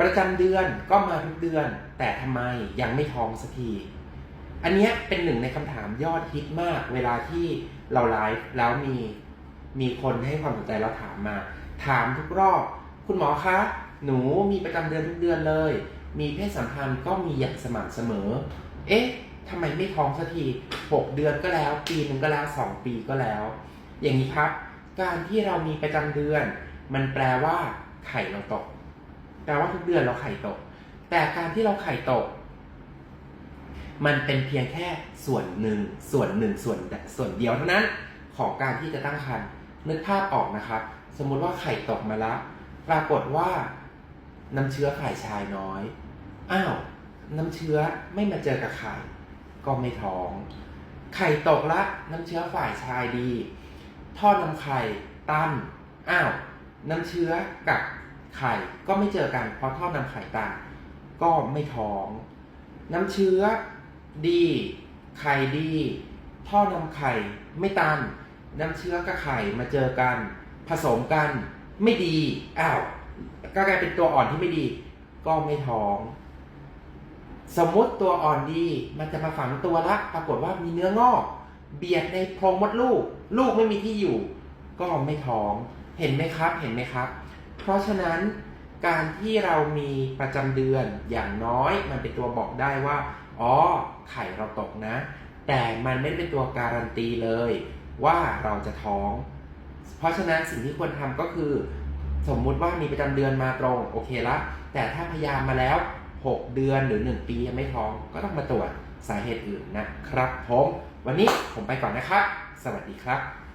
ประจำเดือนก็มาทุกเดือน แต่ทำไมยังไม่ท้องสักที อันนี้เป็นหนึ่งในคำถามยอดฮิตมาก เวลาที่เราไลฟ์แล้วมีมีคนให้ความสนใจเราถามมา ถามทุกรอบ คุณหมอคะ หนูมีประจำเดือนทุกเดือนเลย มีเพศสัมพันธ์ก็มีอย่างสม่ำเสมอ เอ๊ะทำไมไม่ท้องสักทีหกเดือนก็แล้ว ปีหนึ่งก็แล้วสองปีก็แล้ว อย่างนี้ครับ การที่เรามีประจำเดือน มันแปลว่าไข่เราตก แปลว่าทุกเดือนเราไข่ตก แต่การที่เราไข่ตก มันเป็นเพียงแค่ส่วนหนึ่งส่วนหนึ่งส่วนส่วนเดียวเท่านั้นของการที่จะตั้งครรภ์นึกภาพออกนะครับ สมมุติว่าไข่ตกมาแล้วปรากฏว่าน้ำเชื้อฝ่ายชายน้อย อ้าวน้ำเชื้อไม่มาเจอกับไข่ก็ไม่ท้อง ไข่ตกละน้ำเชื้อฝ่ายชายดี ท่อนำไข่ตันอ้าวน้ำเชื้อกับ ไข่ก็ไม่เจอกันเพราะท่อนำไข่ตันก็ไม่ท้อง น้ำเชื้อดี ไข่ดี ท่อนำไข่ไม่ตัน น้ำเชื้อกับไข่มาเจอกัน ผสมกันไม่ดีอ้าวก็กลายเป็นตัวอ่อนที่ไม่ดี ก็ไม่ท้อง สมมติตัวอ่อนดี มันจะมาฝังตัวละ ปรากฏว่ามีเนื้องอก เบียดในโพรงมดลูก ลูกไม่มีที่อยู่ ก็ไม่ท้อง เห็นไหมครับ เห็นไหมครับ เพราะฉะนั้นการที่เรามีประจำเดือนอย่างน้อยมันเป็นตัวบอกได้ว่า อ๋อ ไข่เราตกนะ แต่มันไม่ได้เป็นตัวการันตีเลย ว่าเราจะท้อง เพราะฉะนั้นสิ่งที่ควรทำก็คือ สมมุติว่ามีประจำเดือนมาตรงโอเคละแต่ถ้าพยายามมาแล้ว 6 เดือนหรือ 1 ปียังไม่ท้องก็ต้องมาตรวจสาเหตุอื่นนะครับผม วันนี้ผมไปก่อนนะครับ สวัสดีครับ